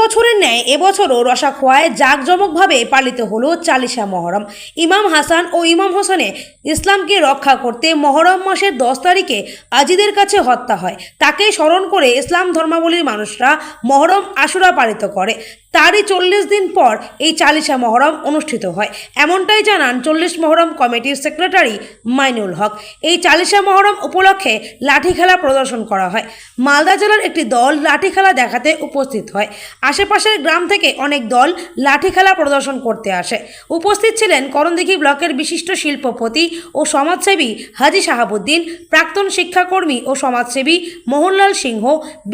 বছরের ন্যায় এবছরও রসাখোয়ায় জাঁকজমকভাবে পালিত হল চালিশা মহরম। ইমাম হাসান ও ইমাম হোসেনে ইসলামকে রক্ষা করতে মহরম মাসের দশ তারিখে আজিদের কাছে হত্যা হয়। তাকে স্মরণ করে ইসলাম ধর্মাবলীর মানুষরা মহরম আশুরা পালিত করে। তারই চল্লিশ দিন পর এই চালিশা মহরম অনুষ্ঠিত হয়। এমনটাই জানান চল্লিশ মহরম কমিটির সেক্রেটারি মাইনুল হক। এই চালিশা মহরম উপলক্ষে লাঠি খেলা প্রদর্শন করা হয়। মালদা জেলার একটি দল লাঠি খেলা দেখাতে উপস্থিত হয়। আশেপাশের গ্রাম থেকে অনেক দল লাঠি খেলা প্রদর্শন করতে আসে। উপস্থিত ছিলেন করণদিঘি ব্লকের বিশিষ্ট শিল্পপতি ও সমাজসেবী হাজি শাহাবুদ্দিন, প্রাক্তন শিক্ষাকর্মী ও সমাজসেবী মোহনলাল সিংহ,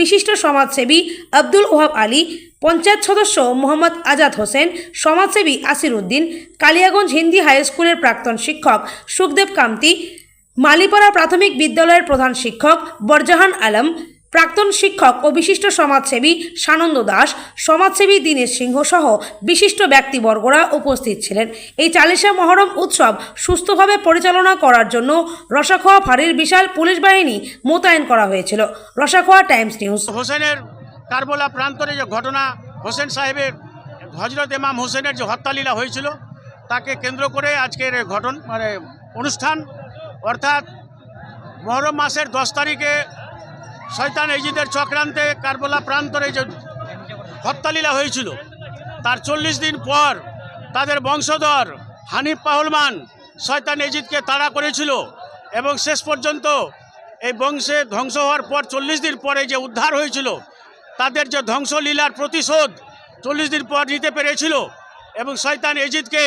বিশিষ্ট সমাজসেবী আব্দুল ওহাব আলী পঞ্চায়েত সদস্য মোহাম্মদ আজাদ হোসেন, সমাজসেবী আসির উদ্দিন, কালিয়াগঞ্জ হিন্দি হাই স্কুলের প্রাক্তন শিক্ষক সুখদেব কামতি, মালিপাড়া প্রাথমিক বিদ্যালয়ের প্রধান শিক্ষক বরজাহান আলম, প্রাক্তন শিক্ষক ও বিশিষ্ট সমাজসেবী সানন্দ দাস, সমাজসেবী দীনেশ সিংহ সহ বিশিষ্ট ব্যক্তিবর্গরা উপস্থিত ছিলেন। এই চালিশা মহরম উৎসব সুস্থভাবে পরিচালনা করার জন্য রসাখোয়া ফাঁড়ির বিশাল পুলিশ বাহিনী মোতায়েন করা হয়েছিল। Rasakhowa times news. হোসেনের কারবলা প্রান্তরে যে ঘটনা হোসেন সাহেবের হজরত ইমাম হোসেনের যে হত্যালীলা হয়েছিল, তাকে কেন্দ্র করে আজকের ঘটন মানে অনুষ্ঠান, অর্থাৎ মহরম মাসের দশ তারিখে শয়তান এজিদের চক্রান্তে কারবলা প্রান্তরে যে হত্যালীলা হয়েছিল, তার চল্লিশ দিন পর তাদের বংশধর হানিফ পাহলমান শয়তান এজিদকে তাড়া করেছিল এবং শেষ পর্যন্ত এই বংশে ধ্বংস হওয়ার পর চল্লিশ দিন পরে যে উদ্ধার হয়েছিল তাদের যে ধ্বংসলীলার প্রতিশোধ চল্লিশ দিন পর নিতে পেরেছিল এবং শয়তান এজিদকে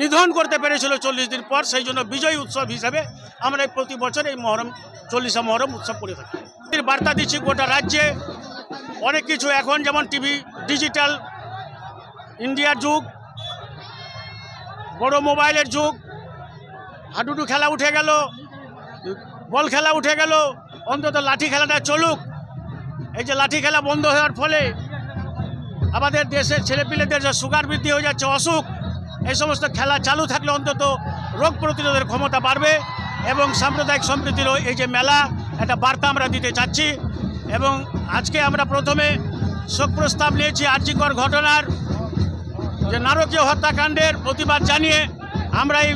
নিধন করতে পেরেছিল চল্লিশ দিন পর, সেই জন্য বিজয় উৎসব হিসাবে আমরা প্রতি বছর এই মহরম, চল্লিশা মহরম উৎসব করে থাকি। বার্তা দিচ্ছি গোটা রাজ্যে। অনেক কিছু এখন যেমন টিভি, ডিজিটাল, ইন্ডিয়ার যুগ, বড় মোবাইলের যুগ, হাডুডু খেলা উঠে গেল, বল খেলা উঠে গেল, অন্তত লাঠি খেলাটা চলুক। এই যে লাঠি খেলা বন্ধ হওয়ার ফলে আমাদের দেশের ছেলেপিলেদের যে সুগার বৃদ্ধি হয়ে যাচ্ছে, অসুখ, এই সমস্ত খেলা চালু থাকলে অন্তত রোগ প্রতিরোধের ক্ষমতা বাড়বে এবং সাম্প্রদায়িক সম্প্রীতিরও এই যে মেলা, একটা বার্তা আমরা দিতে চাচ্ছি। এবং আজকে আমরা প্রথমে শোক প্রস্তাব নিয়েছি আর্যিকর ঘটনার যে নারকীয় হত্যাকাণ্ডের প্রতিবাদ জানিয়ে আমরা এই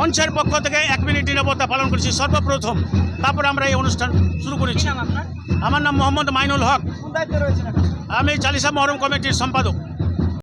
মঞ্চের পক্ষ থেকে এক মিনিট নিরবতা পালন করেছি। সর্বপ্রথম তারপর আমরা এই অনুষ্ঠান শুরু করেছি। আমার নাম মোহাম্মদ মাইনুল হক। আমি চালিসা মহরম কমিটির সম্পাদক।